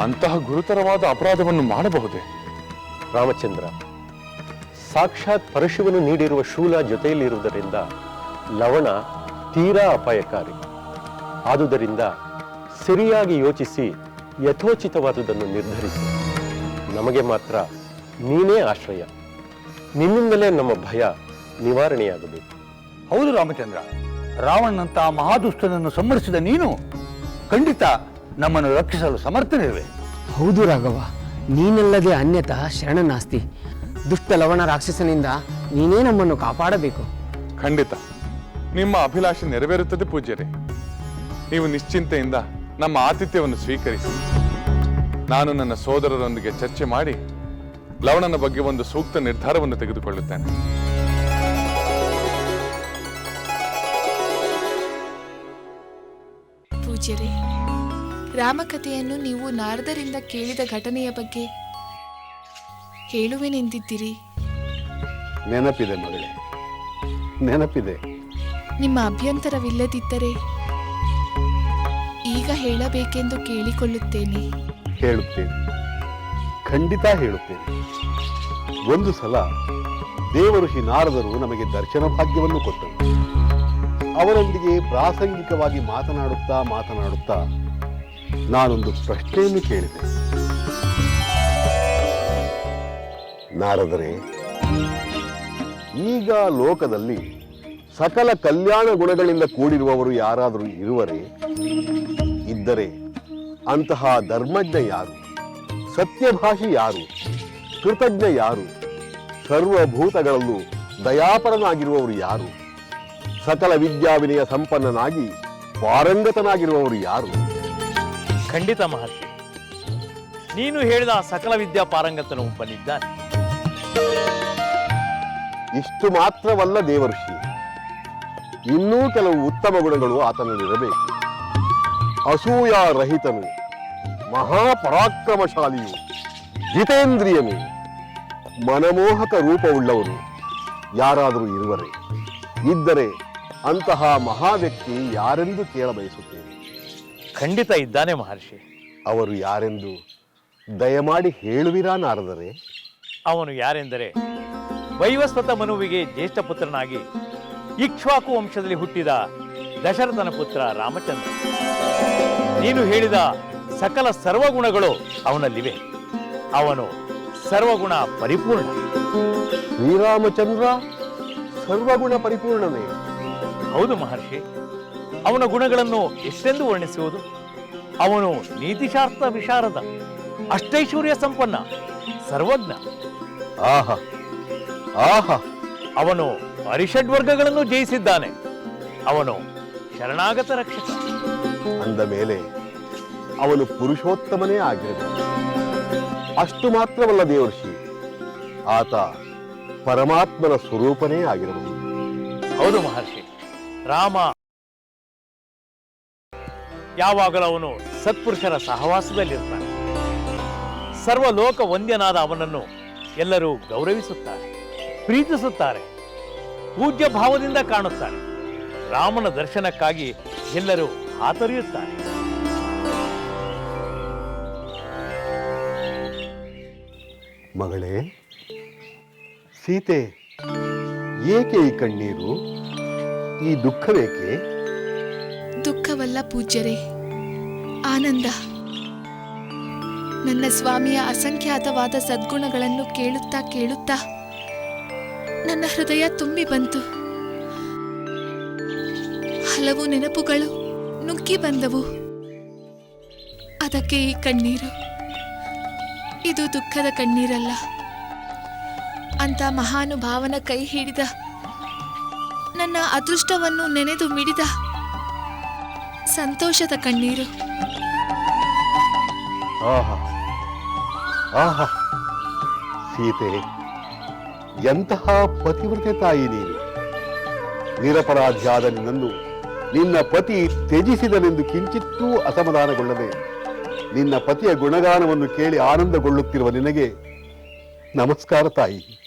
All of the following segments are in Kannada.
ಅಂತಹ ಗುರುತರವಾದ ಅಪರಾಧವನ್ನು ಮಾಡಬಹುದೇ? ರಾಮಚಂದ್ರ ಸಾಕ್ಷಾತ್ ಪರಶುವನ್ನು ನೀಡಿರುವ ಶೂಲ ಜೊತೆಯಲ್ಲಿರುವುದರಿಂದ ಲವಣ ತೀರಾ ಅಪಾಯಕಾರಿ. ಆದುದರಿಂದ ಸರಿಯಾಗಿ ಯೋಚಿಸಿ ಯಥೋಚಿತವಾದುದನ್ನು ನಿರ್ಧರಿಸಿ. ನಮಗೆ ಮಾತ್ರ ನೀನೇ ಆಶ್ರಯ. ನಿನ್ನಿಂದಲೇ ನಮ್ಮ ಭಯ ನಿವಾರಣೆಯಾಗಬೇಕು. ಹೌದು ರಾಮಚಂದ್ರ ರಾವಣನಂತಹ ಮಹಾದುಷ್ಟನನ್ನು ಸಂಹರಿಸಿದ ನೀನು ಖಂಡಿತ ನಮ್ಮನ್ನು ರಕ್ಷಿಸಲು ಸಮರ್ಥನಿರುವೆ ಹೌದು ರಾಘವ ನೀನಲ್ಲದೆ ಅನ್ಯತಃ ಶರಣನಾಸ್ತಿ ದುಷ್ಟ ಲವಣ ರಾಕ್ಷಸನಿಂದ ನೀನೇ ನಮ್ಮನ್ನು ಕಾಪಾಡಬೇಕು. ಖಂಡಿತ. ನಿಮ್ಮ ಅಭಿಲಾಷೆ ನೆರವೇರುತ್ತದೆ ಪೂಜ್ಯರೆ. ನೀವು ನಿಶ್ಚಿಂತೆಯಿಂದ ನಮ್ಮ ಆತಿಥ್ಯವನ್ನು ಸ್ವೀಕರಿಸಿ. ನಾನು ನನ್ನ ಸೋದರರೊಂದಿಗೆ ಚರ್ಚೆ ಮಾಡಿ ಲವಣನ ಬಗ್ಗೆ ಒಂದು ಸೂಕ್ತ ನಿರ್ಧಾರವನ್ನು ತೆಗೆದುಕೊಳ್ಳುತ್ತೇನೆ. ಪೂಜ್ಯರೇ ರಾಮಕಥೆಯನ್ನು ನೀವು ನಾರದರಿಂದ ಕೇಳಿದ ಘಟನೆಯ ಬಗ್ಗೆ ಹೇಳುವೆನೆಂದಿದ್ದೀರಿ? ನೆನಪಿದೆ ಮಗಳೇ. ನೆನಪಿದೆ. ನಿಮ್ಮ ಅಭ್ಯಂತರವಿಲ್ಲದಿದ್ದರೆ ಈಗ ಹೇಳಬೇಕೆಂದು ಕೇಳಿಕೊಳ್ಳುತ್ತೇನೆ. ಹೇಳುತ್ತೇನೆ. ಖಂಡಿತ ಹೇಳುತ್ತೇನೆ. ಒಂದು ಸಲ ದೇವಋಷಿ ನಾರದರು ನಮಗೆ ದರ್ಶನ ಭಾಗ್ಯವನ್ನು ಕೊಟ್ಟರು. ಅವರೊಂದಿಗೆ ಪ್ರಾಸಂಗಿಕವಾಗಿ ಮಾತನಾಡುತ್ತಾ ಮಾತನಾಡುತ್ತಾ ನಾನೊಂದು ಪ್ರಶ್ನೆಯನ್ನು ಕೇಳಿದೆ. ನಾರದರೆ, ಈಗ ಲೋಕದಲ್ಲಿ ಸಕಲ ಕಲ್ಯಾಣ ಗುಣಗಳಿಂದ ಕೂಡಿರುವವರು ಯಾರಾದರೂ ಇರುವರೇ, ಇದ್ದರೆ ಅಂತಹ ಧರ್ಮಜ್ಞ ಯಾರು? ಸತ್ಯಭಾಷಿ ಯಾರು? ಕೃತಜ್ಞ ಯಾರು? ಸರ್ವಭೂತಗಳಲ್ಲೂ ದಯಾಪರನಾಗಿರುವವರು ಯಾರು? ಸಕಲ ವಿದ್ಯಾವಿನಯ ಸಂಪನ್ನನಾಗಿ ಪಾರಂಗತನಾಗಿರುವವರು ಯಾರು? ಖಂಡಿತ ಮಹರ್ಷಿ. ನೀನು ಹೇಳಿದ ಸಕಲ ವಿದ್ಯಾ ಪಾರಂಗತನ ಒಬ್ಬನಿದ್ದಾನೆ ಇಷ್ಟು ಮಾತ್ರವಲ್ಲ ದೇವರ್ಷಿ ಇನ್ನೂ ಕೆಲವು ಉತ್ತಮ ಗುಣಗಳು ಆತನಲ್ಲಿರಬೇಕು. ಅಸೂಯ ರಹಿತನು, ಮಹಾಪರಾಕ್ರಮಶಾಲಿಯು, ಜಿತೇಂದ್ರಿಯನು, ಮನಮೋಹಕ ರೂಪವುಳ್ಳವನು, ಯಾರಾದರೂ ಇರುವರೆ. ಇದ್ದರೆ ಅಂತಹ ಮಹಾ ವ್ಯಕ್ತಿ ಯಾರೆಂದು ಕೇಳಬಯಸುತ್ತೇನೆ. ಖಂಡಿತ ಇದ್ದಾನೆ ಮಹರ್ಷಿ. ಅವರು ಯಾರೆಂದು ದಯಮಾಡಿ ಹೇಳುವಿರಾ ನಾರದರೆ? ಅವನು ಯಾರೆಂದರೆ ವೈವಸ್ವತ ಮನುವಿಗೆ ಜ್ಯೇಷ್ಠ ಪುತ್ರನಾಗಿ ಇಕ್ಷ್ವಾಕು ವಂಶದಲ್ಲಿ ಹುಟ್ಟಿದ ದಶರಥನ ಪುತ್ರ ರಾಮಚಂದ್ರ. ನೀನು ಹೇಳಿದ ಸಕಲ ಸರ್ವಗುಣಗಳು ಅವನಲ್ಲಿವೆ. ಅವನು ಸರ್ವಗುಣ ಪರಿಪೂರ್ಣ. ಶ್ರೀರಾಮಚಂದ್ರ ಸರ್ವಗುಣ ಪರಿಪೂರ್ಣನೇ. ಹೌದು ಮಹರ್ಷಿ. ಅವನ ಗುಣಗಳನ್ನು ಎಷ್ಟೆಂದು ವರ್ಣಿಸುವುದು? ಅವನು ನೀತಿಶಾಸ್ತ್ರ ವಿಶಾರದ ಅಷ್ಟೈಶ್ವರ್ಯ ಸಂಪನ್ನ ಸರ್ವಜ್ಞ. ಆಹಾ ಆಹಾ. ಅವನು ಅರಿಷಡ್ವರ್ಗಗಳನ್ನು ಜಯಿಸಿದ್ದಾನೆ. ಅವನು ಶರಣಾಗತ ರಕ್ಷಕ. ಅಂದ ಮೇಲೆ ಅವನು ಪುರುಷೋತ್ತಮನೇ ಆಗಿರಬೇಕು. ಅಷ್ಟು ಮಾತ್ರವಲ್ಲ ದೇವರ್ಷಿ ಆತ ಪರಮಾತ್ಮನ ಸ್ವರೂಪನೇ ಆಗಿರಬಹುದು. ಹೌದು ಮಹರ್ಷಿ. ರಾಮ ಯಾವಾಗಲೂ ಅವನು ಸತ್ಪುರುಷರ ಸಹವಾಸದಲ್ಲಿರ್ತಾನೆ. ಸರ್ವಲೋಕ ವಂದ್ಯನಾದ ಅವನನ್ನು ಎಲ್ಲರೂ ಗೌರವಿಸುತ್ತಾರೆ, ಪ್ರೀತಿಸುತ್ತಾರೆ, ಪೂಜ್ಯ ಭಾವದಿಂದ ಕಾಣುತ್ತಾರೆ. ರಾಮನ ದರ್ಶನಕ್ಕಾಗಿ ಎಲ್ಲರೂ ಹಾತೊರೆಯುತ್ತಾರೆ. ಮಗಳೇ, ಸೀತೆ ಏಕೆ ಈ ಕಣ್ಣೀರು? ಈ ದುಃಖವೇಕೆ? ದುಃಖವಲ್ಲ ಪೂಜ್ಯರೇ, ಆನಂದ. ನನ್ನ ಸ್ವಾಮಿಯ ಅಸಂಖ್ಯಾತವಾದ ಸದ್ಗುಣಗಳನ್ನು ಕೇಳುತ್ತಾ ಕೇಳುತ್ತಾ ನನ್ನ ಹೃದಯ ತುಂಬಿ ಬಂತು. ಹಲವು ನೆನಪುಗಳು ನುಗ್ಗಿ ಬಂದವು. ಅದಕ್ಕೆ ಈ ಕಣ್ಣೀರು. ಇದು ದುಃಖದ ಕಣ್ಣೀರಲ್ಲ. ಅಂತ ಮಹಾನುಭಾವನ ಕೈ ಹಿಡಿದ ನನ್ನ ಅದೃಷ್ಟವನ್ನು ನೆನೆದು ಮಿಡಿದ ಸಂತೋಷದ ಕಣ್ಣೀರು. ಆಹಾ. ಆಹಾ. ಸೀತೆ, ಎಂತಹ ಪತಿವ್ರತೆ ತಾಯಿ ನೀನು. ನಿರಪರಾಧಿಯಾದ ನಿನ್ನನ್ನು ನಿನ್ನ ಪತಿ ತ್ಯಜಿಸಿದನೆಂದು ಕಿಂಚಿತ್ತೂ ಅಸಮಾಧಾನಗೊಳ್ಳದೆ ನಿನ್ನ ಪತಿಯ ಗುಣಗಾನವನ್ನು ಕೇಳಿ ಆನಂದಗೊಳ್ಳುತ್ತಿರುವ ನಿನಗೆ ನಮಸ್ಕಾರ ತಾಯಿ.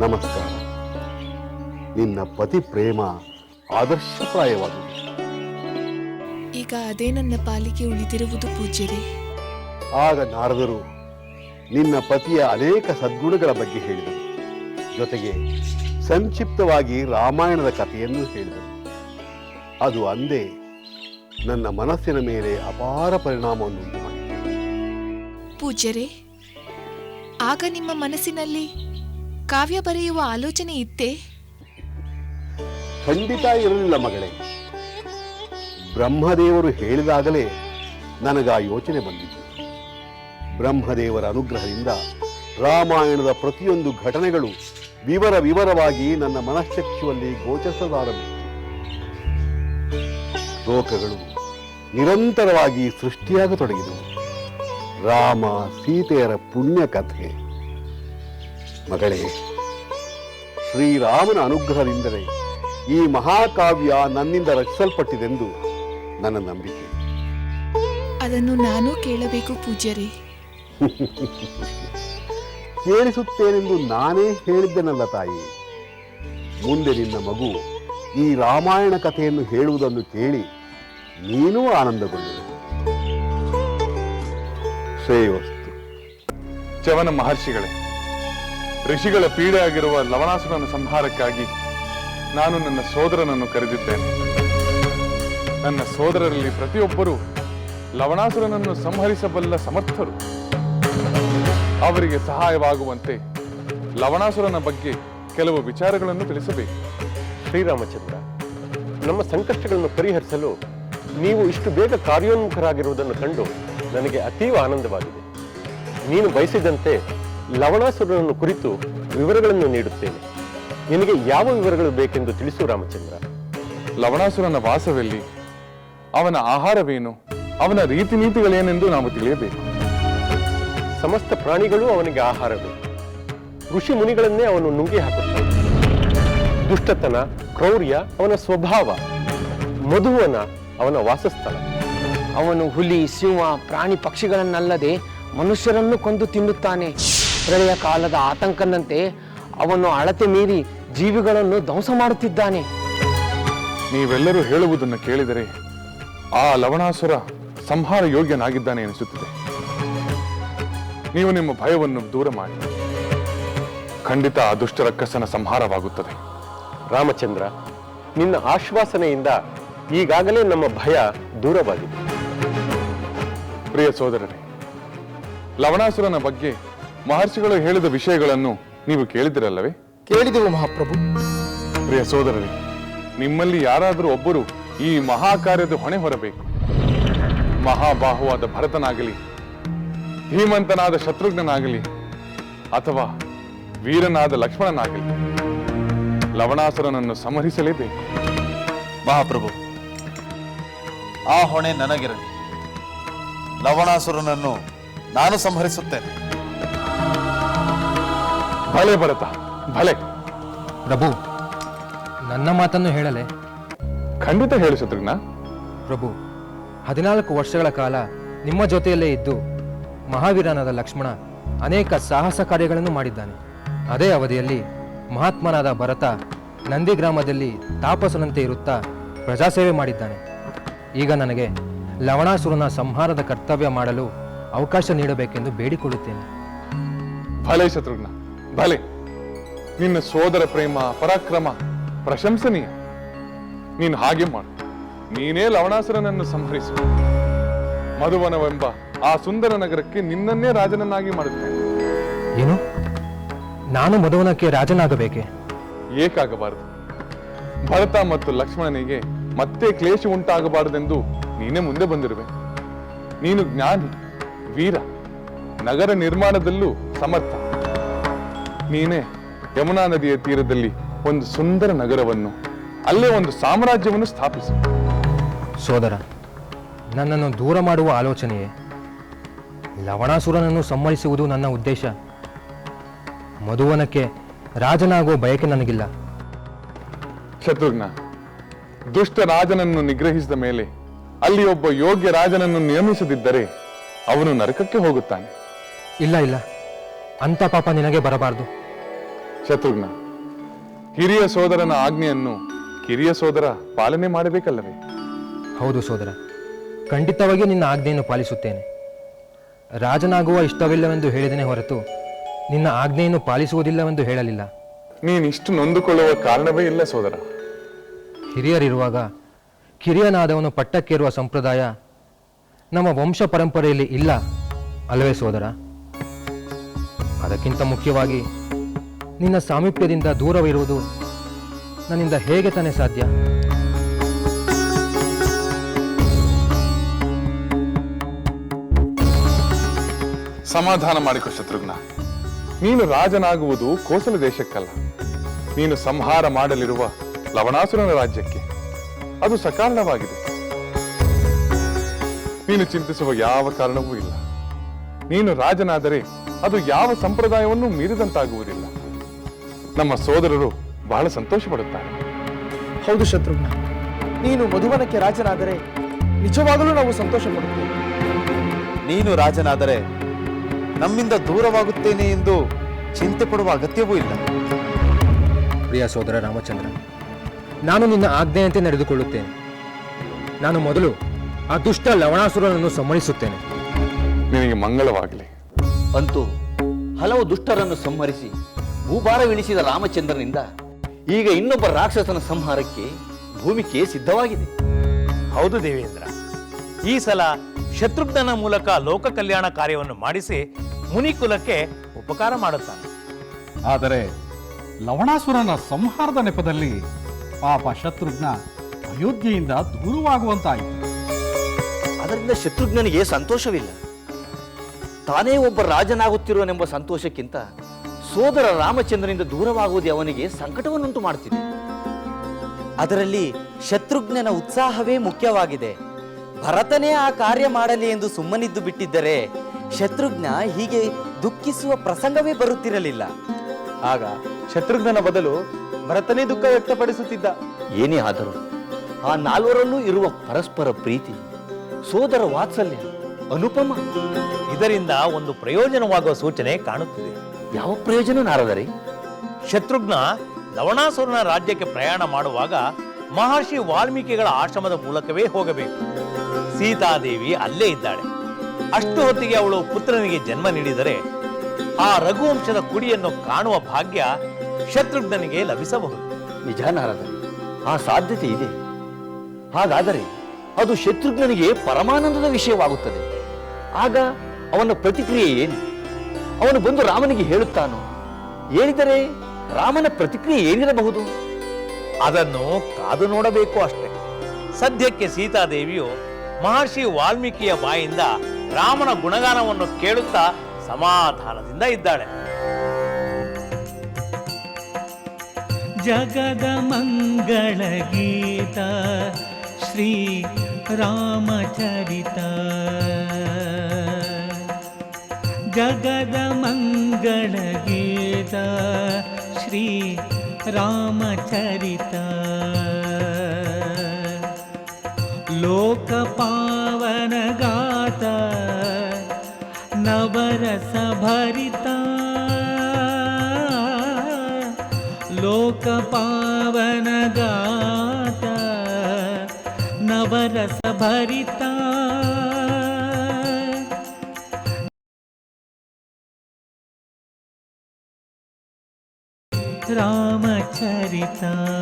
ನಮಸ್ಕಾರ. ನಿನ್ನ ಪತಿ ಪ್ರೇಮ ಆದರ್ಶಪ್ರಾಯವಾದುದು. ಈಗ ಅದೇ ನನ್ನ ಪಾಲಿಕೆ ಉಳಿದಿರುವುದು ಪೂಜ್ಯರೇ. ಆಗ ನಾರದರು ನಿನ್ನ ಪತಿಯ ಅನೇಕ ಸದ್ಗುಣಗಳ ಬಗ್ಗೆ ಹೇಳಿದರು. ಜೊತೆಗೆ ಸಂಕ್ಷಿಪ್ತವಾಗಿ ರಾಮಾಯಣದ ಕಥೆಯನ್ನು ಹೇಳಿದರು. ಅದು ಅಂದೇ ನನ್ನ ಮನಸ್ಸಿನ ಮೇಲೆ ಅಪಾರ ಪರಿಣಾಮವನ್ನು ಉಂಟು ಪೂಜ್ಯರೇ ಆಗ ನಿಮ್ಮ ಮನಸ್ಸಿನಲ್ಲಿ ಕಾವ್ಯ ಬರೆಯುವ ಆಲೋಚನೆ ಇತ್ತೇ? ಖಂಡಿತ ಇರಲಿಲ್ಲ ಮಗಳೇ. ಬ್ರಹ್ಮದೇವರು ಹೇಳಿದಾಗಲೇ ನನಗ ಯೋಚನೆ ಬಂದಿತ್ತು. ಬ್ರಹ್ಮದೇವರ ಅನುಗ್ರಹದಿಂದ ರಾಮಾಯಣದ ಪ್ರತಿಯೊಂದು ಘಟನೆಗಳು ವಿವರ ವಿವರವಾಗಿ ನನ್ನ ಮನಶ್ಚಕ್ಷುವಲ್ಲಿ ಗೋಚರಿಸದಾರಂಭಿಸಿತು. ಶ್ಲೋಕಗಳು ನಿರಂತರವಾಗಿ ಸೃಷ್ಟಿಯಾಗತೊಡಗಿದವು ರಾಮ ಸೀತೆಯರ ಪುಣ್ಯ ಕಥೆ ಮಗಳೇ, ಶ್ರೀರಾಮನ ಅನುಗ್ರಹದಿಂದಲೇ ಈ ಮಹಾಕಾವ್ಯ ನನ್ನಿಂದ ರಚಿಸಲ್ಪಟ್ಟಿದೆಂದು ನನ್ನ ನಂಬಿಕೆ. ಅದನ್ನು ನಾನು ಕೇಳಬೇಕು ಪೂಜ್ಯರೇ. ಕೇಳಿಸುತ್ತೇನೆಂದು ನಾನೇ ಹೇಳಿದ್ದೆನಲ್ಲ ತಾಯಿ. ಮುಂದೆ ನಿನ್ನ ಮಗು ಈ ರಾಮಾಯಣ ಕಥೆಯನ್ನು ಹೇಳುವುದನ್ನು ಕೇಳಿ ನೀನೂ ಆನಂದಗೊಂಡ ಶ್ರೇಯೋಸ್ತು ಚವನ ಮಹರ್ಷಿಗಳೇ ಋಷಿಗಳ ಪೀಡೆ ಆಗಿರುವ ಲವಣಾಸುರನ ಸಂಹಾರಕ್ಕಾಗಿ ನಾನು ನನ್ನ ಸೋದರನನ್ನು ಕರೆದಿದ್ದೇನೆ. ನನ್ನ ಸೋದರರಲ್ಲಿ ಪ್ರತಿಯೊಬ್ಬರೂ ಲವಣಾಸುರನನ್ನು ಸಂಹರಿಸಬಲ್ಲ ಸಮರ್ಥರು. ಅವರಿಗೆ ಸಹಾಯವಾಗುವಂತೆ ಲವಣಾಸುರನ ಬಗ್ಗೆ ಕೆಲವು ವಿಚಾರಗಳನ್ನು ತಿಳಿಸಬೇಕು. ಶ್ರೀರಾಮಚಂದ್ರ, ನಮ್ಮ ಸಂಕಷ್ಟಗಳನ್ನು ಪರಿಹರಿಸಲು ನೀವು ಇಷ್ಟು ಬೇಗ ಕಾರ್ಯೋನ್ಮುಖರಾಗಿರುವುದನ್ನು ಕಂಡು ನನಗೆ ಅತೀವ ಆನಂದವಾಗಿದೆ. ನೀನು ಬಯಸಿದಂತೆ ಲವಣಾಸುರನನ್ನು ಕುರಿತು ವಿವರಗಳನ್ನು ನೀಡುತ್ತೇನೆ. ನಿನಗೆ ಯಾವ ವಿವರಗಳು ಬೇಕೆಂದು ತಿಳಿಸು ರಾಮಚಂದ್ರ. ಲವಣಾಸುರನ ವಾಸವೆಲ್ಲಿ? ಅವನ ಆಹಾರವೇನು? ಅವನ ರೀತಿ ನೀತಿಗಳೇನೆಂದು ನಾವು ತಿಳಿಯಬೇಕು. ಸಮಸ್ತ ಪ್ರಾಣಿಗಳು ಅವನಿಗೆ ಆಹಾರವೇ. ಋಷಿ ಮುನಿಗಳನ್ನೇ ಅವನು ನುಂಗಿ ಹಾಕುತ್ತಾನೆ. ದುಷ್ಟತನ ಕ್ರೌರ್ಯ ಅವನ ಸ್ವಭಾವ. ಮಧುವನ ಅವನ ವಾಸಸ್ಥಳ. ಅವನು ಹುಲಿ ಸಿಂಹ ಪ್ರಾಣಿ ಪಕ್ಷಿಗಳನ್ನಲ್ಲದೆ ಮನುಷ್ಯರನ್ನು ಕೊಂದು ತಿನ್ನುತ್ತಾನೆ. ಪ್ರಳಯ ಕಾಲದ ಆತಂಕನಂತೆ ಅವನು ಅಳತೆ ಮೀರಿ ಜೀವಿಗಳನ್ನು ಧ್ವಂಸ ಮಾಡುತ್ತಿದ್ದಾನೆ. ನೀವೆಲ್ಲರೂ ಹೇಳುವುದನ್ನು ಕೇಳಿದರೆ ಆ ಲವಣಾಸುರ ಸಂಹಾರ ಯೋಗ್ಯನಾಗಿದ್ದಾನೆ ಎನಿಸುತ್ತದೆ. ನೀವು ನಿಮ್ಮ ಭಯವನ್ನು ದೂರ ಮಾಡಿ. ಖಂಡಿತ ಆ ದುಷ್ಟ ರಕ್ಕಸನ ಸಂಹಾರವಾಗುತ್ತದೆ. ರಾಮಚಂದ್ರ ನಿನ್ನ ಆಶ್ವಾಸನೆಯಿಂದ ಈಗಾಗಲೇ ನಮ್ಮ ಭಯ ದೂರವಾಗಿದೆ. ಪ್ರಿಯ ಸೋದರರೇ ಲವಣಾಸುರನ ಬಗ್ಗೆ ಮಹರ್ಷಿಗಳು ಹೇಳಿದ ವಿಷಯಗಳನ್ನು ನೀವು ಕೇಳಿದಿರಲ್ಲವೇ? ಕೇಳಿದೆವು ಮಹಾಪ್ರಭು. ಪ್ರಿಯ ಸೋದರರೇ ನಿಮ್ಮಲ್ಲಿ ಯಾರಾದರೂ ಒಬ್ಬರು ಈ ಮಹಾಕಾರ್ಯದ ಹೊಣೆ ಹೊರಬೇಕು. ಮಹಾಬಾಹುವಾದ ಭರತನಾಗಲಿ ಧೀಮಂತನಾದ ಶತ್ರುಘ್ನಾಗಲಿ ಅಥವಾ ವೀರನಾದ ಲಕ್ಷ್ಮಣನಾಗಲಿ ಲವಣಾಸುರನನ್ನು ಸಮರಿಸಲೇಬೇಕು ಮಹಾಪ್ರಭು ಆ ಹೊಣೆ ನನಗಿರಲಿ. ಲವಣಾಸುರನನ್ನು ನಾನು ಸಂಹರಿಸುತ್ತೇನೆ. ಭಲೆ ಭರತ ಭಲೆ ಪ್ರಭು ನನ್ನ ಮಾತನ್ನು ಹೇಳಲೆ. ಖಂಡಿತ ಹೇಳು ಶತ್ರುಘ್ನ. ಪ್ರಭು ಹದಿನಾಲ್ಕು ವರ್ಷಗಳ ಕಾಲ ನಿಮ್ಮ ಜೊತೆಯಲ್ಲೇ ಇದ್ದು ಮಹಾವೀರನಾದ ಲಕ್ಷ್ಮಣ ಅನೇಕ ಸಾಹಸ ಕಾರ್ಯಗಳನ್ನು ಮಾಡಿದ್ದಾನೆ. ಅದೇ ಅವಧಿಯಲ್ಲಿ ಮಹಾತ್ಮನಾದ ಭರತ ನಂದಿ ಗ್ರಾಮದಲ್ಲಿ ತಾಪಸನಂತೆ ಇರುತ್ತಾ ಪ್ರಜಾಸೇವೆ ಮಾಡಿದ್ದಾನೆ. ಈಗ ನನಗೆ ಲವಣಾಸುರನ ಸಂಹಾರದ ಕರ್ತವ್ಯ ಮಾಡಲು ಅವಕಾಶ ನೀಡಬೇಕೆಂದು ಬೇಡಿಕೊಳ್ಳುತ್ತೇನೆ. ಭಲೆ ಶತ್ರುಘ್ನ ಭಲೆ. ನಿನ್ನ ಸೋದರ ಪ್ರೇಮ ಪರಾಕ್ರಮ ಪ್ರಶಂಸನೀಯ. ನೀನು ಹಾಗೆ ಮಾಡು. ನೀನೇ ಲವಣಾಸುರನನ್ನು ಸಂಹರಿಸು. ಮಧುವನವೆಂಬ ಆ ಸುಂದರ ನಗರಕ್ಕೆ ನಿನ್ನನ್ನೇ ರಾಜನನ್ನಾಗಿ ಮಾಡುತ್ತೇನೆ. ಏನು? ನಾನು ಮಧುವನಕ್ಕೆ ರಾಜನಾಗಬೇಕೆ? ಏಕಾಗಬಾರದು. ಭರತ ಮತ್ತು ಲಕ್ಷ್ಮಣನಿಗೆ ಮತ್ತೆ ಕ್ಲೇಶ ಉಂಟಾಗಬಾರದೆಂದು ನೀನೇ ಮುಂದೆ ಬಂದಿರುವೆ. ನೀನು ಜ್ಞಾನಿ ವೀರ ನಗರ ನಿರ್ಮಾಣದಲ್ಲೂ ಸಮರ್ಥ. ನೀನೇ ಯಮುನಾ ನದಿಯ ತೀರದಲ್ಲಿ ಒಂದು ಸುಂದರ ನಗರವನ್ನು ಅಲ್ಲೇ ಒಂದು ಸಾಮ್ರಾಜ್ಯವನ್ನು ಸ್ಥಾಪಿಸು. ಸೋದರ ನನ್ನನ್ನು ದೂರ ಮಾಡುವ ಆಲೋಚನೆಯೇ? ಲವಣಾಸುರನನ್ನು ಸಂಹರಿಸುವುದು ನನ್ನ ಉದ್ದೇಶ. ಮಧುವನಕ್ಕೆ ರಾಜನಾಗುವ ಬಯಕೆ ನನಗಿಲ್ಲ. ಶತ್ರುಘ್ನ ದುಷ್ಟ ರಾಜನನ್ನು ನಿಗ್ರಹಿಸಿದ ಮೇಲೆ ಅಲ್ಲಿ ಒಬ್ಬ ಯೋಗ್ಯ ರಾಜನನ್ನು ನಿಯಮಿಸದಿದ್ದರೆ ಅವನು ನರಕಕ್ಕೆ ಹೋಗುತ್ತಾನೆ. ಇಲ್ಲ ಇಲ್ಲ. ಅಂತ ಪಾಪ ನಿನಗೆ ಬರಬಾರದು. ಶತ್ರುಘ್ನ. ಹಿರಿಯ ಸೋದರನ ಆಜ್ಞೆಯನ್ನು ಕಿರಿಯ ಸೋದರ ಪಾಲನೆ ಮಾಡಬೇಕಲ್ಲವೇ? ಹೌದು ಸೋದರ. ಖಂಡಿತವಾಗಿ ನಿನ್ನ ಆಜ್ಞೆಯನ್ನು ಪಾಲಿಸುತ್ತೇನೆ. ರಾಜನಾಗುವ ಇಷ್ಟವಿಲ್ಲವೆಂದು ಹೇಳಿದನೆ ಹೊರತು ನಿನ್ನ ಆಜ್ಞೆಯನ್ನು ಪಾಲಿಸುವುದಿಲ್ಲವೆಂದು ಹೇಳಲಿಲ್ಲ. ನೀನು ಇಷ್ಟು ನೊಂದುಕೊಳ್ಳುವ ಕಾರಣವೇ ಇಲ್ಲ ಸೋದರ. ಹಿರಿಯರಿರುವಾಗ ಕಿರಿಯನಾದವನು ಪಟ್ಟಕ್ಕೇರುವ ಸಂಪ್ರದಾಯ ನಮ್ಮ ವಂಶ ಪರಂಪರೆಯಲ್ಲಿ ಇಲ್ಲ ಅಲ್ಲವೇ ಸೋದರ? ಅದಕ್ಕಿಂತ ಮುಖ್ಯವಾಗಿ ನಿನ್ನ ಸಾಮೀಪ್ಯದಿಂದ ದೂರವಿರುವುದು ನನ್ನಿಂದ ಹೇಗೆ ತಾನೇ ಸಾಧ್ಯ? ಸಮಾಧಾನ ಮಾಡಿಕೊ ಶತ್ರುಘ್ನ. ನೀನು ರಾಜನಾಗುವುದು ಕೋಸಲ ದೇಶಕ್ಕಲ್ಲ. ನೀನು ಸಂಹಾರ ಮಾಡಲಿರುವ ಲವಣಾಸುರನ ರಾಜ್ಯಕ್ಕೆ. ಅದು ಸಕಾರಣವಾಗಿದೆ ನೀನು ಚಿಂತಿಸುವ ಯಾವ ಕಾರಣವೂ ಇಲ್ಲ. ನೀನು ರಾಜನಾದರೆ ಅದು ಯಾವ ಸಂಪ್ರದಾಯವನ್ನು ಮೀರಿದಂತಾಗುವುದಿಲ್ಲ. ನಮ್ಮ ಸೋದರರು ಬಹಳ ಸಂತೋಷ ಪಡುತ್ತಾರೆ. ಹೌದು ಶತ್ರುಘ್ನ ನೀನು ಮಧುವನಕ್ಕೆ ರಾಜನಾದರೆ ನಿಜವಾಗಲೂ ನಾವು ಸಂತೋಷ ಪಡುತ್ತೇವೆ. ನೀನು ರಾಜನಾದರೆ ನಮ್ಮಿಂದ ದೂರವಾಗುತ್ತೇನೆ ಎಂದು ಚಿಂತೆ ಪಡುವ ಅಗತ್ಯವೂ ಇಲ್ಲ. ಪ್ರಿಯ ಸೋದರ ರಾಮಚಂದ್ರ ನಾನು ನಿನ್ನ ಆಜ್ಞೆಯಂತೆ ನಡೆದುಕೊಳ್ಳುತ್ತೇನೆ. ನಾನು ಮೊದಲು ಆ ದುಷ್ಟ ಲವಣಾಸುರನನ್ನು ಸಂಹರಿಸುತ್ತೇನೆ. ನಿನಗೆ ಮಂಗಳವಾಗಲಿ. ಅಂತೂ ಹಲವು ದುಷ್ಟರನ್ನು ಸಂಹರಿಸಿ ಭೂಭಾರವಿಳಿಸಿದ ರಾಮಚಂದ್ರನಿಂದ ಈಗ ಇನ್ನೊಬ್ಬ ರಾಕ್ಷಸನ ಸಂಹಾರಕ್ಕೆ ಭೂಮಿಕೆ ಸಿದ್ಧವಾಗಿದೆ. ಹೌದು ದೇವೇಂದ್ರ. ಈ ಸಲ ಶತ್ರುಘ್ನನ ಮೂಲಕ ಲೋಕ ಕಲ್ಯಾಣ ಕಾರ್ಯವನ್ನು ಮಾಡಿಸಿ ಮುನಿಕುಲಕ್ಕೆ ಉಪಕಾರ ಮಾಡುತ್ತಾನೆ. ಆದರೆ ಲವಣಾಸುರನ ಸಂಹಾರದ ನೆಪದಲ್ಲಿ ಪಾಪ ಶತ್ರುಘ್ನ ಅಯೋಧ್ಯೆಯಿಂದ ದೂರವಾಗುವಂತಾಯಿತು. ಅದರಿಂದ ಶತ್ರುಘ್ನನಿಗೆ ಸಂತೋಷವಿಲ್ಲ. ತಾನೇ ಒಬ್ಬ ರಾಜನಾಗುತ್ತಿರುವನೆಂಬ ಸಂತೋಷಕ್ಕಿಂತ ಸೋದರ ರಾಮಚಂದ್ರನಿಂದ ದೂರವಾಗುವುದೇ ಅವನಿಗೆ ಸಂಕಟವನ್ನುಂಟು ಮಾಡುತ್ತಿದೆ. ಅದರಲ್ಲಿ ಶತ್ರುಘ್ನನ ಉತ್ಸಾಹವೇ ಮುಖ್ಯವಾಗಿದೆ. ಭರತನೇ ಆ ಕಾರ್ಯ ಮಾಡಲಿ ಎಂದು ಸುಮ್ಮನಿದ್ದು ಬಿಟ್ಟಿದ್ದರೆ ಶತ್ರುಘ್ನ ಹೀಗೆ ದುಃಖಿಸುವ ಪ್ರಸಂಗವೇ ಬರುತ್ತಿರಲಿಲ್ಲ. ಆಗ ಶತ್ರುಘ್ನನ ಬದಲು ಭರತನೇ ದುಃಖ ವ್ಯಕ್ತಪಡಿಸುತ್ತಿದ್ದ. ಏನೇ ಆದರೂ ಆ ನಾಲ್ವರಲ್ಲೂ ಇರುವ ಪರಸ್ಪರ ಪ್ರೀತಿ, ಸೋದರ ವಾತ್ಸಲ್ಯ, ಅನುಪಮ ಇದರಿಂದ ಒಂದು ಪ್ರಯೋಜನವಾಗುವ ಸೂಚನೆ ಕಾಣುತ್ತಿದೆ. ಯಾವ ಪ್ರಯೋಜನ ನಾರದರಿ? ಶತ್ರುಘ್ನ ಲವಣಾಸುರನ ರಾಜ್ಯಕ್ಕೆ ಪ್ರಯಾಣ ಮಾಡುವಾಗ ಮಹರ್ಷಿ ವಾಲ್ಮೀಕಿಗಳ ಆಶ್ರಮದ ಮೂಲಕವೇ ಹೋಗಬೇಕು. ಸೀತಾದೇವಿ ಅಲ್ಲೇ ಇದ್ದಾಳೆ. ಅಷ್ಟು ಹೊತ್ತಿಗೆ ಅವಳು ಪುತ್ರನಿಗೆ ಜನ್ಮ ನೀಡಿದರೆ ಆ ರಘುವಂಶದ ಕುಡಿಯನ್ನು ಕಾಣುವ ಭಾಗ್ಯ ಶತ್ರುಘ್ನನಿಗೆ ಲಭಿಸಬಹುದು. ನಿಜ ನಾರದರಿ ಆ ಸಾಧ್ಯತೆ ಇದೆ. ಹಾಗಾದರೆ ಅದು ಶತ್ರುಘ್ನನಿಗೆ ಪರಮಾನಂದದ ವಿಷಯವಾಗುತ್ತದೆ. ಆಗ ಅವನ ಪ್ರತಿಕ್ರಿಯೆ ಏನು? ಅವನು ಬಂದು ರಾಮನಿಗೆ ಹೇಳುತ್ತಾನೋ? ಹೇಳಿದರೆ ರಾಮನ ಪ್ರತಿಕ್ರಿಯೆ ಏನಿರಬಹುದು? ಅದನ್ನು ಕಾದು ನೋಡಬೇಕು ಅಷ್ಟೆ. ಸದ್ಯಕ್ಕೆ ಸೀತಾದೇವಿಯು ಮಹರ್ಷಿ ವಾಲ್ಮೀಕಿಯ ಬಾಯಿಂದ ರಾಮನ ಗುಣಗಾನವನ್ನು ಕೇಳುತ್ತಾ ಸಮಾಧಾನದಿಂದ ಇದ್ದಾಳೆ. ಜಗದ ಮಂಗಳ ಗೀತ ಶ್ರೀ ರಾಮಚರಿತ. जगदमङ्गलगीता श्रीरामचरिता लोकपावनगाता नवरसभरिता। लोकपावनगाता नवरसभरिता। पिता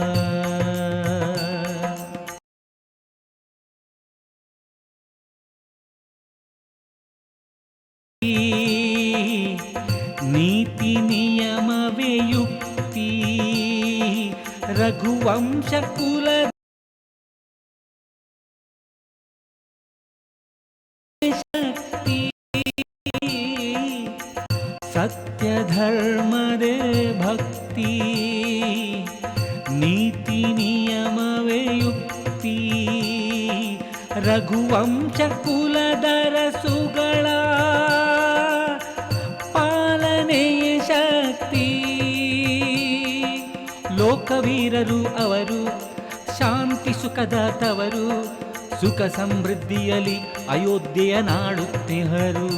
ರಘುವಂಶ ಕುಲದರಸುಗಳ ಪಾಲನೆಯ ಶಕ್ತಿ. ಲೋಕವೀರರು ಅವರು ಶಾಂತಿ ಸುಖದ ತವರು ಸುಖ ಸಮೃದ್ಧಿಯಲ್ಲಿ ಅಯೋಧ್ಯೆಯ ನಾಡುತ್ತಿಹರು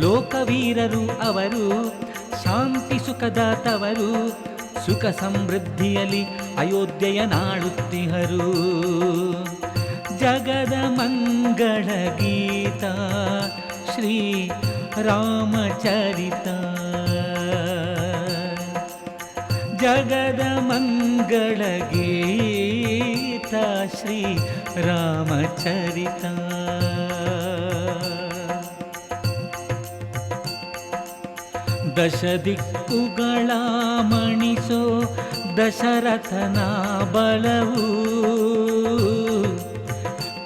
ಲೋಕವೀರರು ಅವರು ಶಾಂತಿ ಸುಖದ ತವರು ಸುಖ ಸಮೃದ್ಧಿಯಲ್ಲಿ ಅಯೋಧ್ಯೆಯ ನಾಡುತ್ತಿಹರು जगदमङ्गलगीता श्रीरामचरिता जगदमङ्गलगीता श्रीरामचरिता जगदमङ्गळगीता मणिसो दशरथना बलवू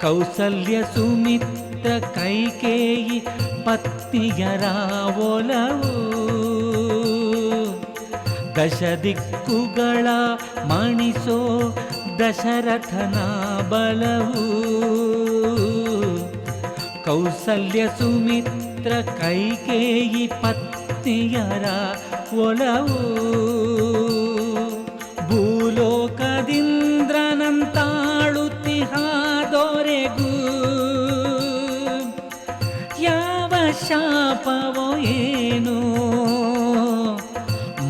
ಕೌಸಲ್ಯ ಸುಮಿತ್ರ ಕೈಕೇಯಿ ಪತ್ನಿಯರ ಒಲವು ದಶ ದಿಕ್ಕುಗಳ ಮಣಿಸೋ ದಶರಥನ ಬಲವು ಕೌಸಲ್ಯ ಸುಮಿತ್ರ ಕೈಕೇಯಿ ಪತ್ನಿಯರ ಒಲವು ಶಾಪವೋ ಏನೋ?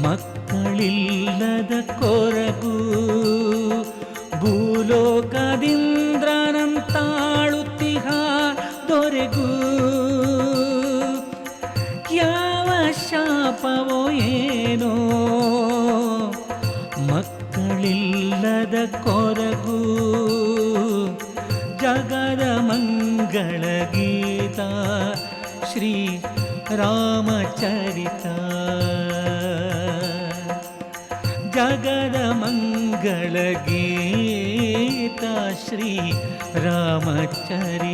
ಮಕ್ಕಳಿಲ್ಲದ ಕೊರಗು ಭೂಲೋಕದಿಂದ್ರನಂತಾಳುತ್ತಿಹ ದೊರೆಗೂ. ಯಾವ ಶಾಪವೋ ಏನೋ? ಮಕ್ಕಳಿಲ್ಲದ ಕೊರಗು ರಾಮಚರಿತ ಜಗದ ಮಂಗಳ ಗೀತ ಶ್ರೀ ರಾಮಚರಿತ